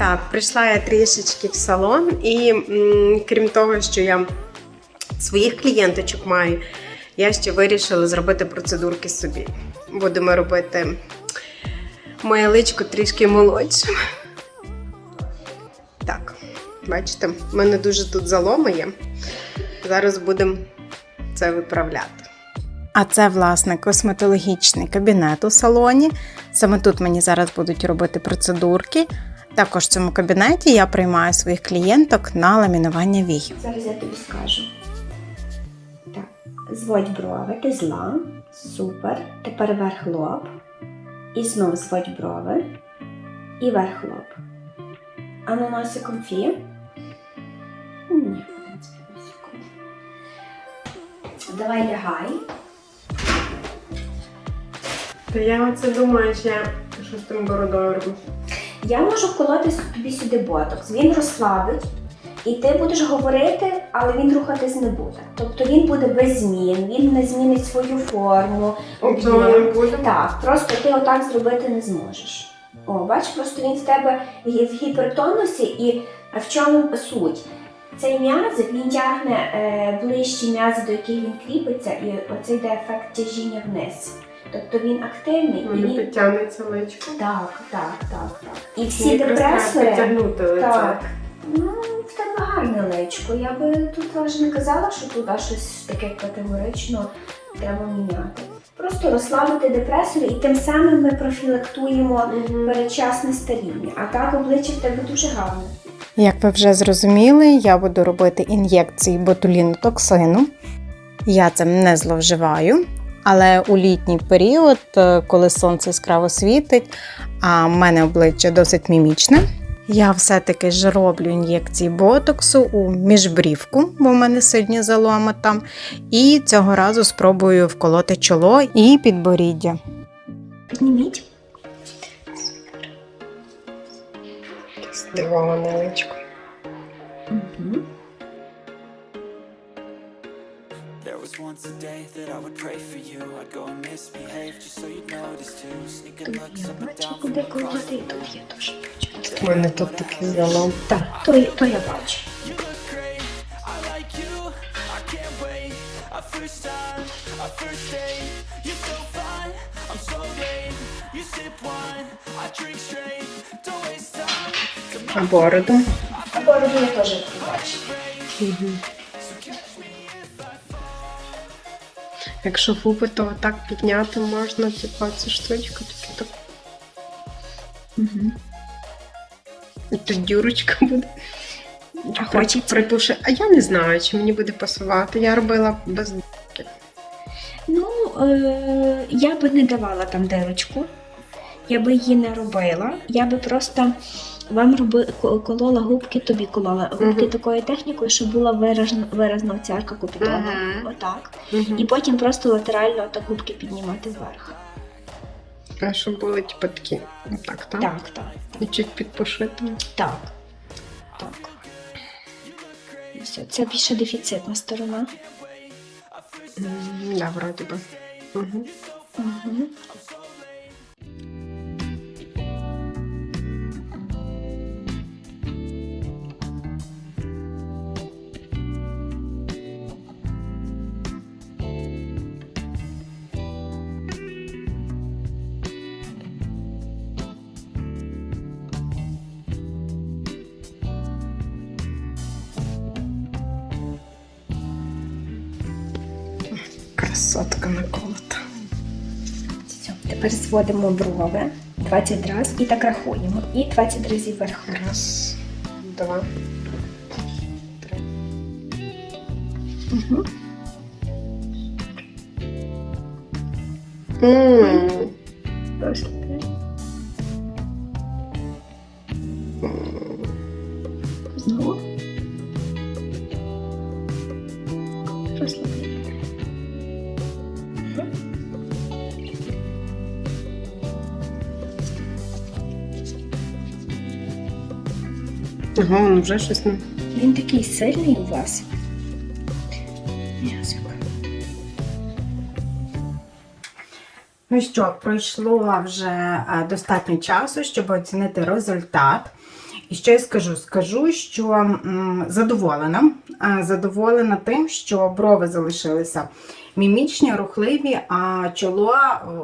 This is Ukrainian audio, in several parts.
Так, прийшла я трішечки в салон, і крім того, що я своїх клієнточок маю, я ще вирішила зробити процедурки собі. Будемо робити моє личко трішки молодшим. Так, бачите, в мене дуже тут заломи є. Зараз будемо це виправляти. А це, власне, косметологічний кабінет у салоні. Саме тут мені зараз будуть робити процедурки. Також в цьому кабінеті я приймаю своїх клієнток на ламінування вій. Зараз я тобі скажу. Так, зводь брови, ти зла. Супер. Тепер верх лоб. І знову зводь брови. І верх лоб. А на носиком фі. Ні, в принципі, носиком. Давай лягай. Та я оце думаю, що я що з тим бородою роблю. Я можу вколоти тобі сюди ботокс. Він розслабить, і ти будеш говорити, але він рухатись не буде. Тобто він буде без змін, він не змінить свою форму. Тобто не буде? Так, просто ти отак зробити не зможеш. О, бач, просто він в тебе є в гіпертонусі, і в чому суть? Цей м'язик він тягне е, ближчі м'язи, до яких він кріпиться, і оце йде ефект тяжіння вниз. Тобто він активний і він. підтягнеться личко. Так, так, так, так. І всі депресори. підтягнути лице. Так. Ну, в тебе гарне личко. Я би тут аж не казала, що туди щось таке категорично треба міняти. Просто розслабити депресори і тим самим ми профілактуємо Мгм. передчасне старіння. А так обличчя в тебе дуже гарне. Як ви вже зрозуміли, я буду робити ін'єкції ботулінотоксину. Я цим не зловживаю. Але у літній період, е, коли сонце яскраво світить, а в мене обличчя досить мімічне, я все-таки ж роблю ін'єкції ботоксу у міжбрівку, бо в мене сильні заломи там. І цього разу спробую вколоти чоло і підборіддя. Підніміть. Здивоване личко. Угу. Was once a day that I would pray for you. I'd go and misbehave just so you'd notice too. Sneaking looks up and down from across the тут є теж. У мене тут такий залом. Так, то, я- то я бачу. You look great, I like you, I can't wait. A first time, a first date. You're so fine, I'm so late. You sip wine, I drink straight. Don't waste time. А бороду. А бороду я теж бачу. Якщо губи, то так підняти можна, типу, ця штучка тільки так. Угу. І тут дюрочка буде. А хочеться? Припивши. А я не знаю, чи мені буде пасувати. Я робила без дірки. Ну, е, я би не давала там дирочку, я би її не робила. Я би просто вам роби, колола губки, тобі колола губки Мгм. такою технікою, щоб була виражена, виразна цярка купідона. Мгм. Отак. Угу. І потім просто латерально так губки піднімати вверх. А щоб були типу такі. Так, так? Так, так, І чуть підпушити. так. Так. Все, це більше дефіцитна сторона. Да, вроді би. Угу. Угу. Красотка наколота. Все, тепер зводимо брови 20 разів і так рахуємо. І 20 разів вверх. Раз, два, три. Угу. М. Знову. Вже щось не. Він такий сильний у вас. Ну що, пройшло вже е, достатньо часу, щоб оцінити результат. І що я скажу? Скажу, що м, задоволена. Задоволена тим, що брови залишилися мімічні, рухливі, а чоло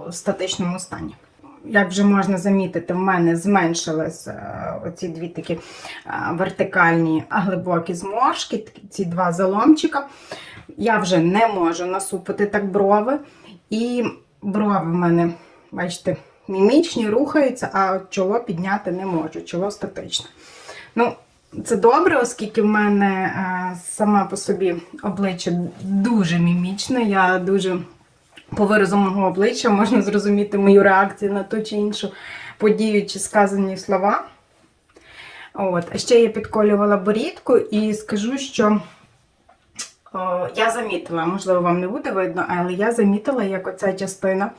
в статичному стані. Як вже можна замітити, в мене зменшились е, оці дві такі е, вертикальні глибокі зморшки, ці два заломчика. Я вже не можу насупити так брови. І брови в мене, бачите, мімічні, рухаються, а чоло підняти не можу, чоло статичне. Ну, це добре, оскільки в мене е, сама по собі обличчя дуже мімічне. Я дуже по виразу мого обличчя можна зрозуміти мою реакцію на ту чи іншу подію чи сказані слова. От. А ще я підколювала борідку і скажу, що о, я замітила, можливо, вам не буде видно, але я замітила, як оця частина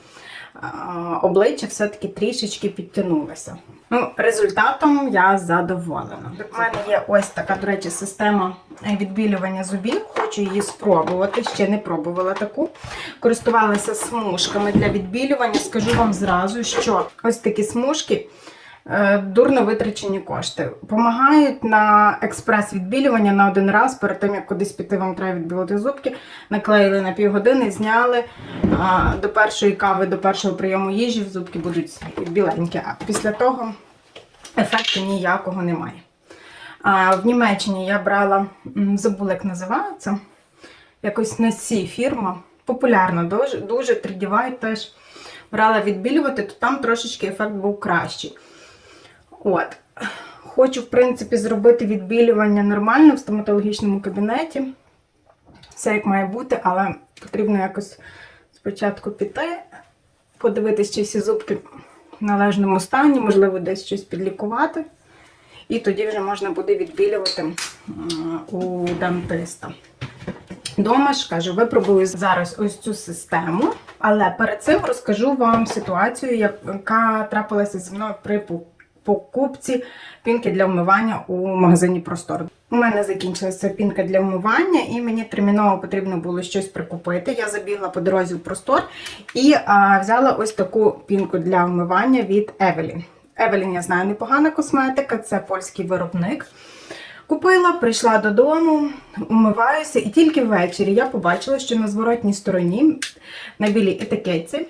о, обличчя все-таки трішечки підтягнулася. Ну, результатом я задоволена. У мене є ось така, до речі, система відбілювання зубів. Хочу її спробувати. Ще не пробувала таку. Користувалася смужками для відбілювання. Скажу вам зразу, що ось такі смужки. Е, Дурно витрачені кошти. Помагають на експрес-відбілювання на один раз, перед тим, як кудись піти, вам треба відбілити зубки. Наклеїли на півгодини, зняли. До першої кави, до першого прийому їжі в зубки будуть біленькі. А після того ефекту ніякого немає. В Німеччині я брала, забула, як називається, якось Несі фірма. Популярна, дуже, дуже 3D теж брала відбілювати, то там трошечки ефект був кращий. От. Хочу, в принципі, зробити відбілювання нормально в стоматологічному кабінеті. Все як має бути, але потрібно якось спочатку піти, подивитись, чи всі зубки в належному стані, можливо, десь щось підлікувати. І тоді вже можна буде відбілювати у дантиста. Дома ж кажу, випробую зараз ось цю систему, але перед цим розкажу вам ситуацію, яка трапилася зі мною при покупці пінки для вмивання у магазині Простор. У мене закінчилася пінка для вмивання, і мені терміново потрібно було щось прикупити. Я забігла по дорозі в простор і а, взяла ось таку пінку для вмивання від Evelyn. Evelyn, я знаю, непогана косметика, це польський виробник. Купила, прийшла додому, умиваюся, і тільки ввечері я побачила, що на зворотній стороні на білій етикетці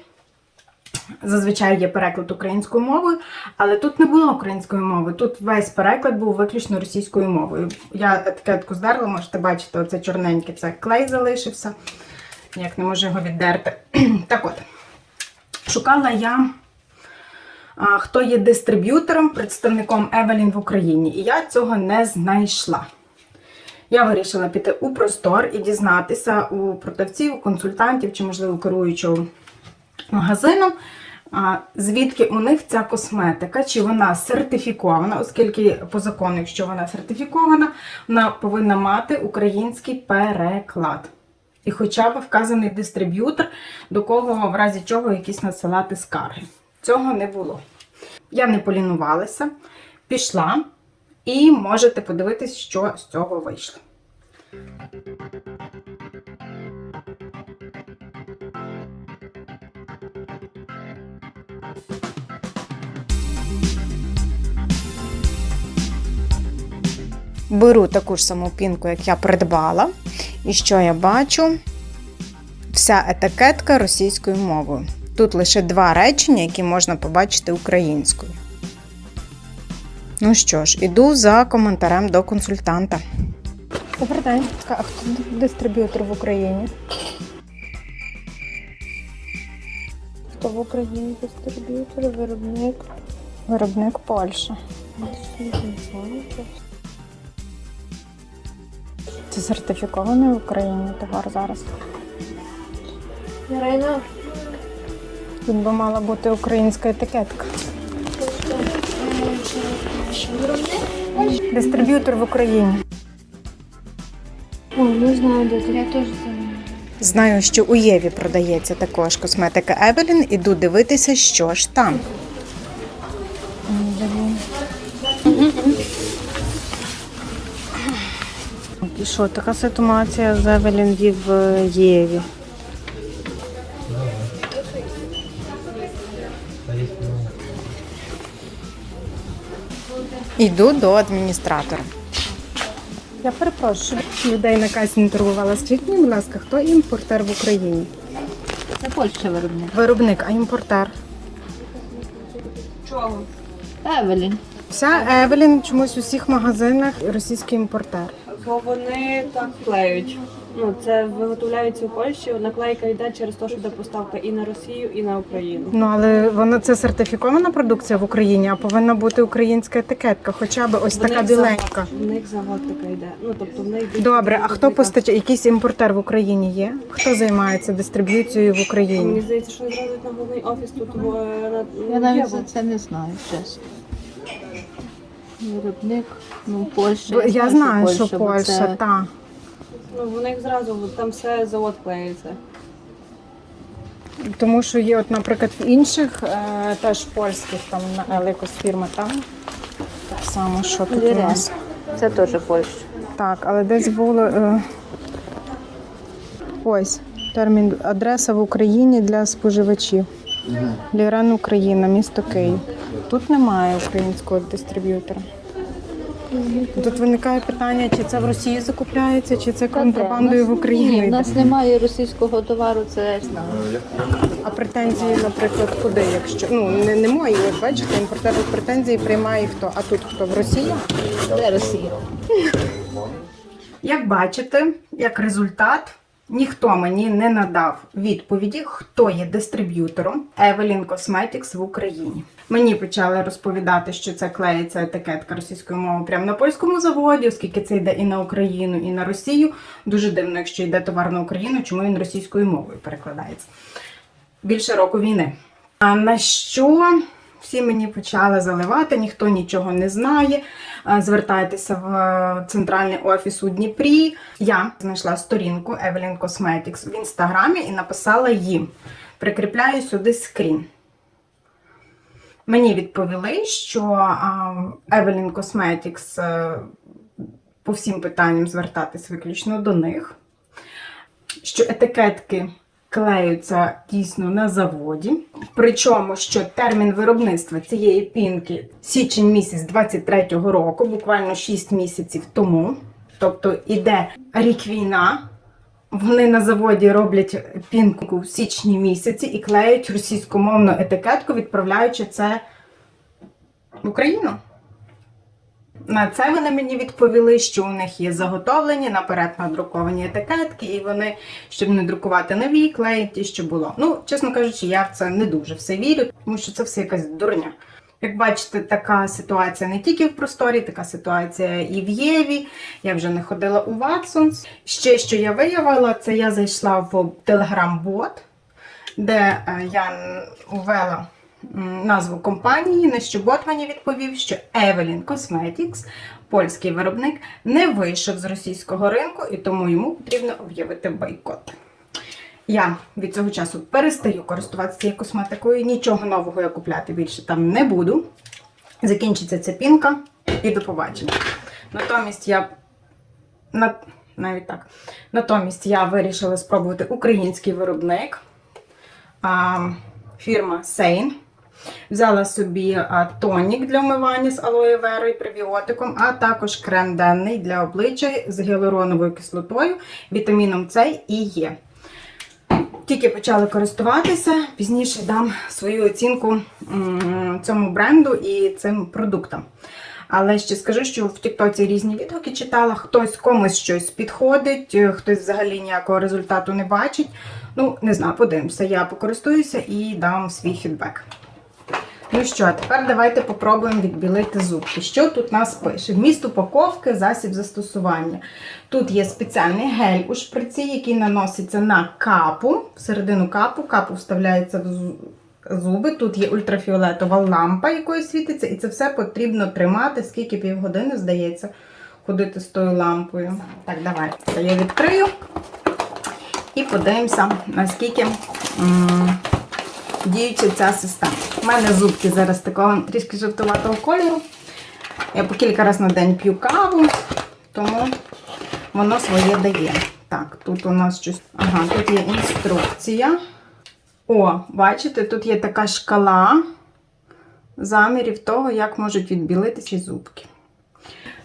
зазвичай є переклад українською мовою, але тут не було української мови. Тут весь переклад був виключно російською мовою. Я етикетку здерла, можете бачити, оце чорненьке, це клей залишився. Ніяк не можу його віддерти. Так от, шукала я хто є дистриб'ютором, представником Евелін в Україні. І я цього не знайшла. Я вирішила піти у простор і дізнатися у продавців, консультантів чи, можливо, керуючого магазином, звідки у них ця косметика, чи вона сертифікована, оскільки по закону, якщо вона сертифікована, вона повинна мати український переклад. І хоча б вказаний дистриб'ютор, до кого в разі чого якісь надсилати скарги. Цього не було. Я не полінувалася, пішла і можете подивитись, що з цього вийшло. Беру таку ж саму пінку, як я придбала. І що я бачу? Вся етикетка російською мовою. Тут лише два речення, які можна побачити українською. Ну що ж, іду за коментарем до консультанта. Добрий день. А хто дистриб'ютор в Україні? Хто в Україні дистриб'ютор, виробник? Виробник Польща. Це сертифікований в Україні товар зараз. Ірина, Тут би мала бути українська етикетка. Дистриб'ютор в Україні. О, не знаю, де це. Я теж знаю. Знаю, що у Єві продається також косметика Евелін. Іду дивитися, що ж там. І що, така ситуація з Евелін в Єві. Йду до адміністратора. Я перепрошую, людей на касі не торгувала. Скажіть мені, будь ласка, хто імпортер в Україні? Це Польща виробник. Виробник, а імпортер. Чого? Евелін. Вся Евелін чомусь у всіх магазинах російський імпортер. Бо вони так клеють. Ну, це виготовляється у Польщі. Наклейка йде через те, що йде поставка і на Росію, і на Україну. Ну але вона це сертифікована продукція в Україні, а повинна бути українська етикетка, хоча б ось В така них біленька. завод- В них завод така йде. Ну тобто в них йдуть Добре, а хто виробника. постачає? Якийсь імпортер в Україні є? Хто займається дистриб'юцією в Мені Україні? здається, що не зразу на головний офіс тут в, на Я навіть Єву. за це не знаю, чесно. Виробник, ну, Польща. Бо Я знаю, що бо Польща, це- та. Ну в них зразу там все завод клеїться. Тому що є, от, наприклад, в інших е, теж польських там на Еликос фірма там. Так само, що тут у Лірен. нас. Це теж Польща. Так, але десь було. Е... Ось термін адреса в Україні для споживачів. Лірен Україна, місто Київ. Тут немає українського дистриб'ютора. Тут виникає питання, чи це в Росії закупляється, чи це контрабандою в Україні. Ні, в нас немає російського товару, це знаю. А претензії, наприклад, куди? Якщо ну не, не мої, от бачите, імпортер претензії приймає хто? А тут хто в Росії? Це Росія. Як бачите, як результат, ніхто мені не надав відповіді, хто є дистриб'ютором Evelyn Cosmetics в Україні. Мені почали розповідати, що це клеїться етикетка російською мовою прямо на польському заводі, оскільки це йде і на Україну, і на Росію. Дуже дивно, якщо йде товар на Україну, чому він російською мовою перекладається. Більше року війни. А на що всі мені почали заливати, ніхто нічого не знає. Звертайтеся в е, центральний офіс у Дніпрі. Я знайшла сторінку Evelyn Cosmetics в інстаграмі і написала їм. Прикріпляю сюди скрін. Мені відповіли, що Evelyn Cosmetics е, по всім питанням звертатись виключно до них, що етикетки клеються дійсно на заводі. Причому, що термін виробництва цієї пінки січень місяць 23-го року, буквально 6 місяців тому. Тобто іде рік війна. Вони на заводі роблять пінку в січні місяці і клеють російськомовну етикетку, відправляючи це в Україну. На це вони мені відповіли, що у них є заготовлені наперед надруковані етикетки, і вони, щоб не друкувати нові, клеять ті, що було. Ну, чесно кажучи, я в це не дуже все вірю, тому що це все якась дурня. Як бачите, така ситуація не тільки в просторі, така ситуація і в Єві. Я вже не ходила у Watsons. Ще що я виявила, це я зайшла в Telegram-бот, де е, я ввела назву компанії, на що бот мені відповів, що Evelyn Cosmetics, польський виробник, не вийшов з російського ринку і тому йому потрібно об'явити бойкот. Я від цього часу перестаю користуватися цією косметикою, нічого нового я купляти більше там не буду. Закінчиться ця пінка і до побачення. Натомість я на, навіть так. Натомість я вирішила спробувати український виробник. А, фірма Сейн. Взяла собі тонік для вмивання з алоє верою, пребіотиком, а також крем денний для обличчя з гіалуроновою кислотою, вітаміном С і Е. Тільки почали користуватися, пізніше дам свою оцінку цьому бренду і цим продуктам. Але ще скажу, що в Тіктоці різні відгуки читала, хтось комусь щось підходить, е, хтось взагалі ніякого результату не бачить. Ну, не знаю, подивимося. Я покористуюся і дам свій фідбек. Ну що, тепер давайте попробуємо відбілити зубки. Що тут нас пише? Вміст упаковки, засіб застосування. Тут є спеціальний гель у шприці, який наноситься на капу, всередину капу, капу вставляється в зуби. Тут є ультрафіолетова лампа, якою світиться, і це все потрібно тримати, скільки півгодини, здається, ходити з тою лампою. Так, давайте я відкрию і подивимося, наскільки. Діюча ця система. У мене зубки зараз такого трішки жовтуватого кольору. Я по кілька разів на день п'ю каву, тому воно своє дає. Так, тут у нас щось. Ага, тут є інструкція. О, бачите, тут є така шкала. замірів того, як можуть відбілитися зубки.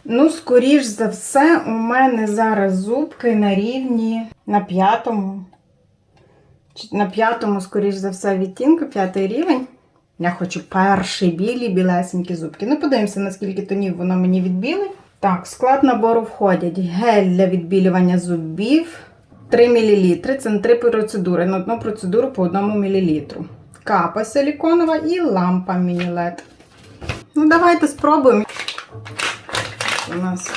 Ну, скоріш за все, у мене зараз зубки на рівні на п'ятому. На п'ятому, скоріш за все, відтінку, п'ятий рівень. Я хочу перші білі, білесенькі зубки. Ну, подивимося, наскільки тонів воно мені відбілить. Так, склад набору входять гель для відбілювання зубів 3 мл. Це на 3 процедури. На одну процедуру по 1 мл. Капа силіконова і лампа міні-лед. Ну, давайте спробуємо. У нас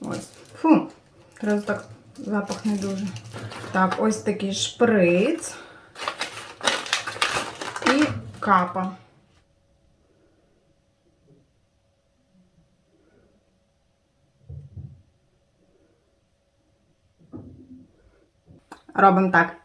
ось. Фу, зараз так запах не дуже. Так, ось такий шприц і капа. Робимо так.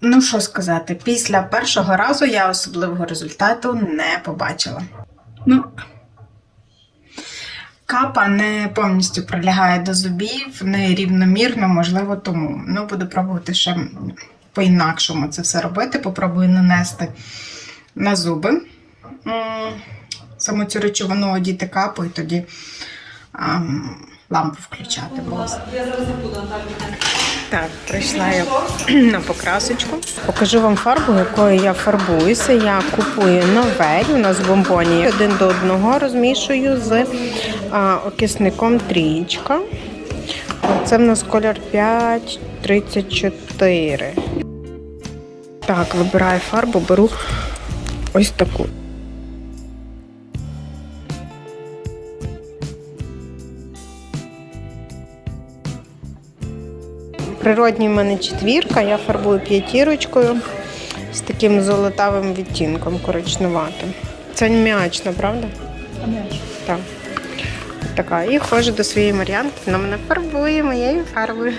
Ну, що сказати, після першого разу я особливого результату не побачила. Ну, капа не повністю прилягає до зубів, не рівномірно, можливо, тому. Ну, буду пробувати ще по-інакшому це все робити. Попробую нанести на зуби. Саму цю речовину одіти капу і тоді ам, лампу включати. Бо... Так, прийшла я на покрасочку. Покажу вам фарбу, якою я фарбуюся. Я купую новель, у нас в бомбоні один до одного розмішую з а, окисником трієчка. Це в нас колір 534. Так, вибираю фарбу, беру ось таку. Природній в мене четвірка, я фарбую п'ятірочкою з таким золотавим відтінком коричневатим. Це м'ячна, правда? М'ячна. Так. От Така. І ходжу до своєї Мар'янки, вона мене фарбує моєю фарбою.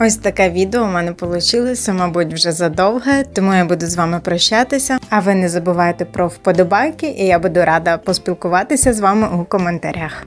Ось таке відео у мене вийшло, мабуть, вже задовге, тому я буду з вами прощатися. А ви не забувайте про вподобайки, і я буду рада поспілкуватися з вами у коментарях.